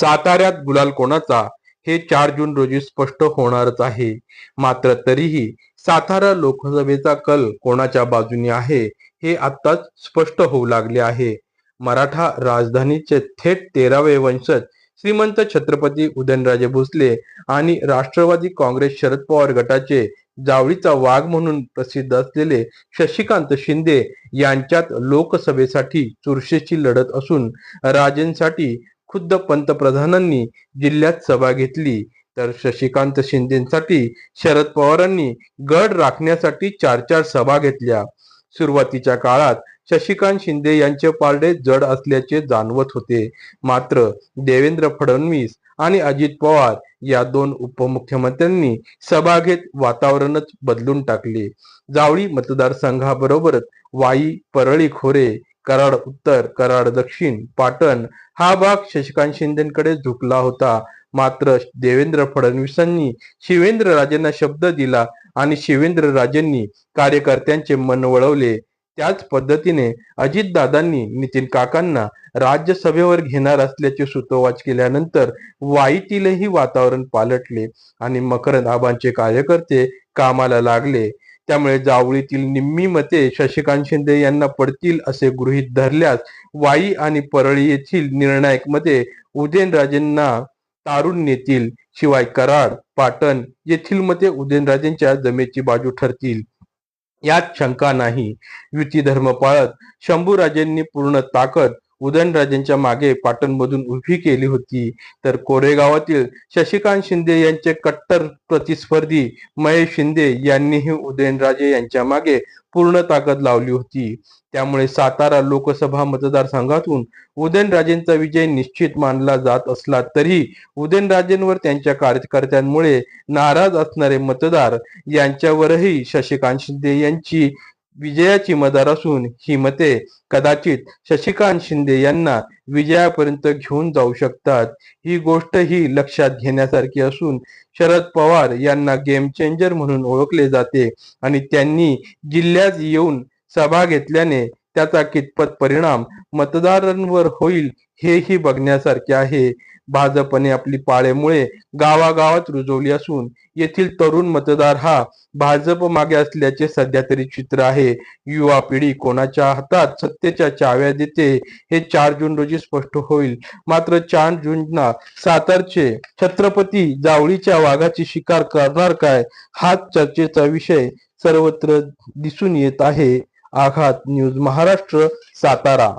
साताऱ्यात गुलाल कोणाचा? हे चार जून रोजी स्पष्ट होणारच आहे. मात्र तरीही सातारा लोकसभेचा कल कोणाच्या बाजूने आहे हे आत्ताच स्पष्ट होऊ लागले आहे. मराठा राजधानीचे थेट तेरावे वंशज श्रीमंत छत्रपती उदयनराजे भोसले आणि राष्ट्रवादी काँग्रेस शरद पवार गटाचे जावळीचा वाघ म्हणून प्रसिद्ध असलेले शशिकांत शिंदे यांच्यात लोकसभेसाठी चुरशीची लढत असून राजेंसाठी खुद्द पंतप्रधानांनी जिल्ह्यात सभा घेतली. तर शशिकांत शिंदेसाठी शरद पवारांनी गड राखण्यासाठी चार चार सभा घेतल्या. सुरुवातीच्या काळात शशिकांत शिंदे यांचे पारडे जड असल्याचे जाणवत होते. मात्र देवेंद्र फडणवीस आणि अजित पवार या दोन उपमुख्यमंत्र्यांनी सभा घेत वातावरणच बदलून टाकले. जावळी मतदारसंघाबरोबरच वाई परळी खोरे कराड उत्तर कराड दक्षिण पाटण हा भाग शशिकांत शिंदेकडे झुकला होता. मात्र देवेंद्र फडणवीसांनी शिवेंद्र राजेंना शब्द दिला आणि शिवेंद्र राजेंनी कार्यकर्त्यांचे मन वळवले. त्याच पद्धतीने अजितदादांनी नितीन काकांना राज्यसभेवर घेणार असल्याचे सुतोवाच केल्यानंतर वाईतीलही वातावरण पालटले आणि मकरंद आबांचे कार्यकर्ते कामाला लागले. त्यामुळे जावळीतील निम्मी मते शशिकांत शिंदे यांना पडतील असे गृहीत धरल्यास वाई आणि परळी येथील निर्णायक मते उदयनराजेंना तारून नेतील. शिवाय कराड पाटण येथील मते उदयनराजेंच्या जमेची बाजू ठरतील. यात शंका नाही. युती धर्म पाळत शंभूराजेंनी पूर्ण ताकद उदयनराजेंच्या मागे पाटणमधून उभी केली होती. तर कोरेगावातील शशिकांत शिंदे यांचे कट्टर प्रतिस्पर्धी महेश शिंदे यांनीही उदयनराजे यांच्या मागे पूर्ण ताकद लावली होती. त्यामुळे सातारा लोकसभा मतदारसंघातून उदयनराजेंचा विजय निश्चित मानला जात असला तरी उदयनराजेंवर त्यांच्या कार्यकर्त्यांमुळे नाराज असणारे मतदार यांच्यावरही शशिकांत शिंदे यांची विजयाची मदार असून ही मते कदाचित शशिकांत शिंदे यांना विजयापर्यंत घेऊन जाऊ शकतात. ही गोष्ट ही लक्षात घेण्यासारखी असून शरद पवार यांना गेम चेंजर म्हणून ओळखले जाते आणि त्यांनी जिल्ह्यात येऊन सभा घेतल्याने त्याचा कितपत परिणाम मतदारांवर होईल हेही बघण्यासारखे आहे. भाजपने आपली पाळेमुळे गावागावात रुजवली असून येथील तरुण मतदार हा भाजप मागे असल्याचे सध्या तरी चित्र आहे. युवा पिढी कोणाच्या हातात सत्तेच्या चाव्या देते हे चार जून रोजी स्पष्ट होईल. मात्र चार जूनला सातारचे छत्रपती जावळीच्या वाघाची शिकार करणार काय हाच चर्चेचा विषय सर्वत्र दिसून येत आहे. आघात न्यूज महाराष्ट्र सातारा.